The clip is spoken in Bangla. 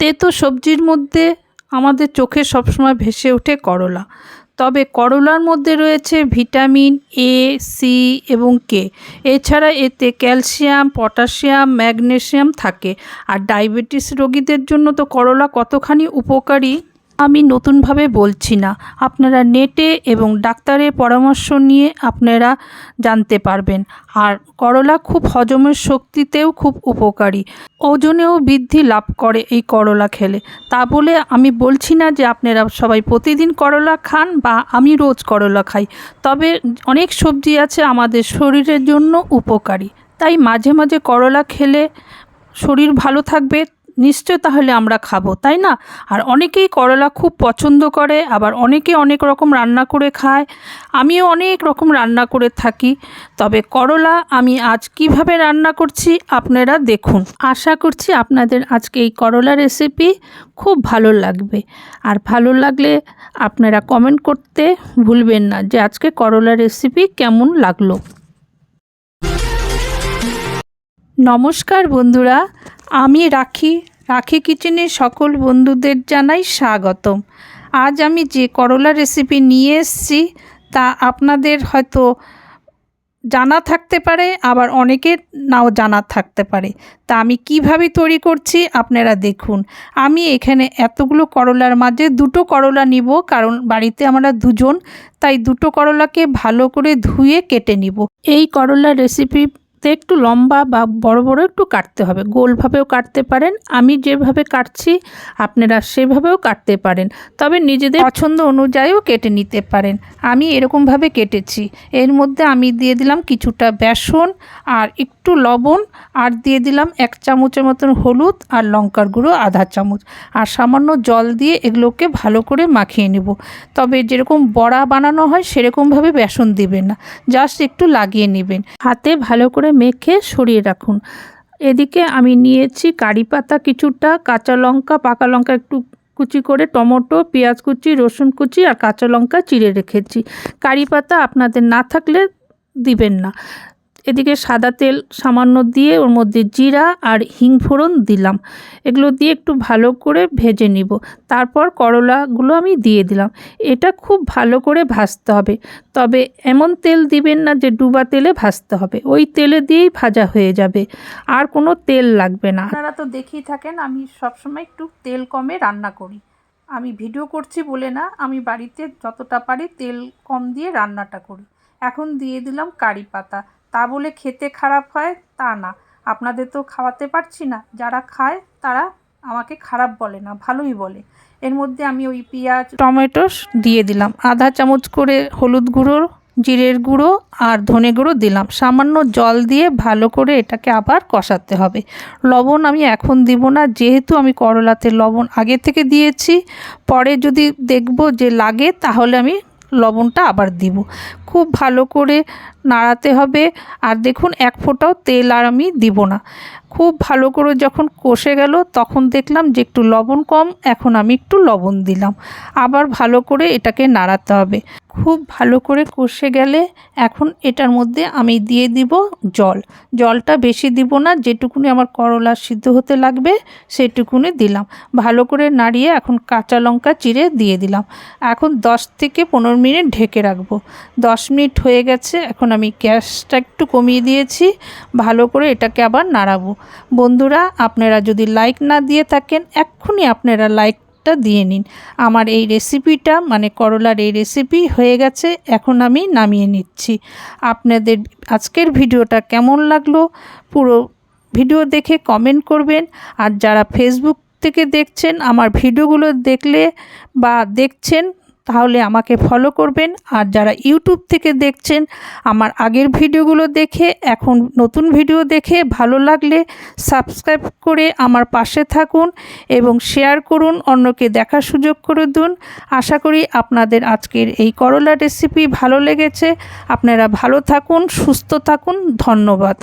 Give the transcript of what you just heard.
তেতো সবজির মধ্যে আমাদের চোখে সবসময় ভেসে ওঠে করলা। তবে করলার মধ্যে রয়েছে ভিটামিন এ সি এবং কে এছাড়া এতে ক্যালসিয়াম, পটাশিয়াম ম্যাগনেশিয়াম থাকে। আর ডায়াবেটিস রোগীদের জন্য তো করলা কতখানি উপকারী আমি নতুনভাবে বলছি না। আপনারা নেটে এবং ডাক্তারের পরামর্শ নিয়ে আপনারা জানতে পারবেন। আর করলা খুব হজমের শক্তিতেও খুব উপকারী। ওজনেও বৃদ্ধি লাভ করে এই করলা খেলে। তা বলে আমি বলছি না যে আপনারা সবাই প্রতিদিন করলা খান বা আমি রোজ করলা খাই। তবে অনেক সবজি আছে আমাদের শরীরের জন্য উপকারী। তাই মাঝে মাঝে করলা খেলে শরীর ভালো থাকবে নিশ্চয় তাহলে আমরা খাব, তাই না? আর অনেকেই করলা খুব পছন্দ করে, আবার অনেকে অনেক রকম রান্না করে খায়। আমিও অনেক রকম রান্না করে থাকি। তবে করলা আমি আজ কীভাবে রান্না করছি আপনারা দেখুন। আশা করছি আপনাদের আজকে এই করলা রেসিপি খুব ভালো লাগবে। আর ভালো লাগলে আপনারা কমেন্ট করতে ভুলবেন না যে আজকে করলা রেসিপি কেমন লাগল। নমস্কার বন্ধুরা, আমি রাখি। রাখি কিচেনের সকল বন্ধুদের জানাই স্বাগতম। আজ আমি যে করলা রেসিপি নিয়ে এসেছি, তা আপনাদের হয়তো জানা থাকতে পারে, আবার অনেকের নাও জানা থাকতে পারে। তা আমি কীভাবে তৈরি করছি আপনারা দেখুন। আমি এখানে এতগুলো করলার মাঝে দুটো করলা নিব, কারণ বাড়িতে আমরা দুজন, তাই দুটো করলাকে ভালো করে ধুয়ে কেটে নিব। এই করলার রেসিপি তে একটু লম্বা বা বড় বড় একটু কাটতে হবে। গোলভাবেও কাটতে পারেন, আমি যেভাবে কাটছি আপনারা সেভাবেও কাটতে পারেন। তবে নিজেদের পছন্দ অনুযায়ীও কেটে নিতে পারেন। আমি এরকমভাবে কেটেছি। এর মধ্যে আমি দিয়ে দিলাম কিছুটা বেসন আর একটু লবণ আর দিয়ে দিলাম এক চামচের মতন হলুদ আর লঙ্কার গুঁড়ো আধা চামচ। আর সামান্য জল দিয়ে এগুলোকে ভালো করে মাখিয়ে নেব। তবে যেরকম বড়া বানানো হয় সেরকমভাবে বেসন দিবেন না। জাস্ট একটু লাগিয়ে নেবেন। হাতে ভালো করে মেখে সরিয়ে রাখুন। এদিকে আমি নিয়েছি কারি পাতা কিছুটা, কাঁচা লঙ্কা, পাকা লঙ্কা একটু কুচি করে, টমেটো, পেঁয়াজ কুচি, রসুন কুচি আর কাঁচা লঙ্কা চিড়ে রেখেছি। কারি পাতা আপনাদের না থাকলে দিবেন না। এদিকে সাদা তেল সামান্য দিয়ে ওর মধ্যে জিরা আর হিং ফোড়ন দিলাম। এগুলো দিয়ে একটু ভালো করে ভেজে নিব। তারপর করলাগুলো আমি দিয়ে দিলাম। এটা খুব ভালো করে ভাজতে হবে। তবে এমন তেল দিবেন না যে ডুবা তেলে ভাজতে হবে। ওই তেলে দিয়েই ভাজা হয়ে যাবে। আর কোনো তেল লাগবে না। আপনারা তো দেখেই থাকেন, আমি সবসময় একটু তেল কমে রান্না করি। আমি ভিডিও করছি বলে না, আমি বাড়িতে যতটা পারি তেল কম দিয়ে রান্নাটা করি। এখন দিয়ে দিলাম কারি পাতা। তা বলে খেতে খারাপ হয়, তা না। আপনাদের তো খাওয়াতে পারছি না। যারা খায়, তারা আমাকে খারাপ বলে না, ভালোই বলে। এর মধ্যে আমি ওই পেঁয়াজ টমেটো দিয়ে দিলাম। আধা চামচ করে হলুদ গুঁড়ো, জিরের গুঁড়ো আর ধনে গুঁড়ো দিলাম। সামান্য জল দিয়ে ভালো করে এটাকে আবার কষাতে হবে। লবণ আমি এখন দিব না, যেহেতু আমি করলাতে লবণ আগে থেকে দিয়েছি। পরে যদি দেখব যে লাগে, তাহলে আমি লবণটা আবার দিব। খুব ভালো করে নাড়াতে হবে। আর দেখুন, এক ফোঁটাও তেল আর আমি দিব না। খুব ভালো করে যখন কষে গেল, তখন দেখলাম যে একটু লবণ কম, এখন আমি একটু লবণ দিলাম। আবার ভালো করে এটাকে নাড়াতে হবে। খুব ভালো করে কষে গেলে এখন এটার মধ্যে আমি দিয়ে দিব জল। জলটা বেশি দিব না, যেটুকুনি আমার করলা সিদ্ধ হতে লাগবে, সেটুকুনি দিলাম। ভালো করে নাড়িয়ে এখন কাঁচা লঙ্কা চিড়ে দিয়ে দিলাম। এখন দশ থেকে পনেরো মিনিট ঢেকে রাখব। দশ মিনিট হয়ে গেছে, এখন আমি গ্যাসটা একটু কমিয়ে দিয়েছি, ভালো করে এটাকে আবার নাড়াবো। বন্ধুরা, আপনারা যদি লাইক না দিয়ে থাকেন, এক্ষুনি আপনারা লাইক দিয়ে নিন। আমার এই রেসিপিটা মানে করলার এই রেসিপি হয়ে গেছে, এখন আমি নামিয়ে নিচ্ছি। আপনাদের আজকের ভিডিওটা কেমন লাগল, পুরো ভিডিও দেখে কমেন্ট করবেন, আর যারা ফেসবুক থেকে দেখছেন, আমার ভিডিওগুলো দেখলে বা দেখছেন তাহলে আমাকে ফলো করবেন। আর যারা ইউটিউব থেকে দেখছেন, আমার আগের ভিডিওগুলো দেখে, এখন নতুন ভিডিও দেখে ভালো লাগলে সাবস্ক্রাইব করে আমার পাশে থাকুন এবং শেয়ার করুন, অন্যকে দেখার সুযোগ করে দিন। আশা করি আপনাদের আজকের এই করলা রেসিপি ভালো লেগেছে। আপনারা ভালো থাকুন, সুস্থ থাকুন। ধন্যবাদ।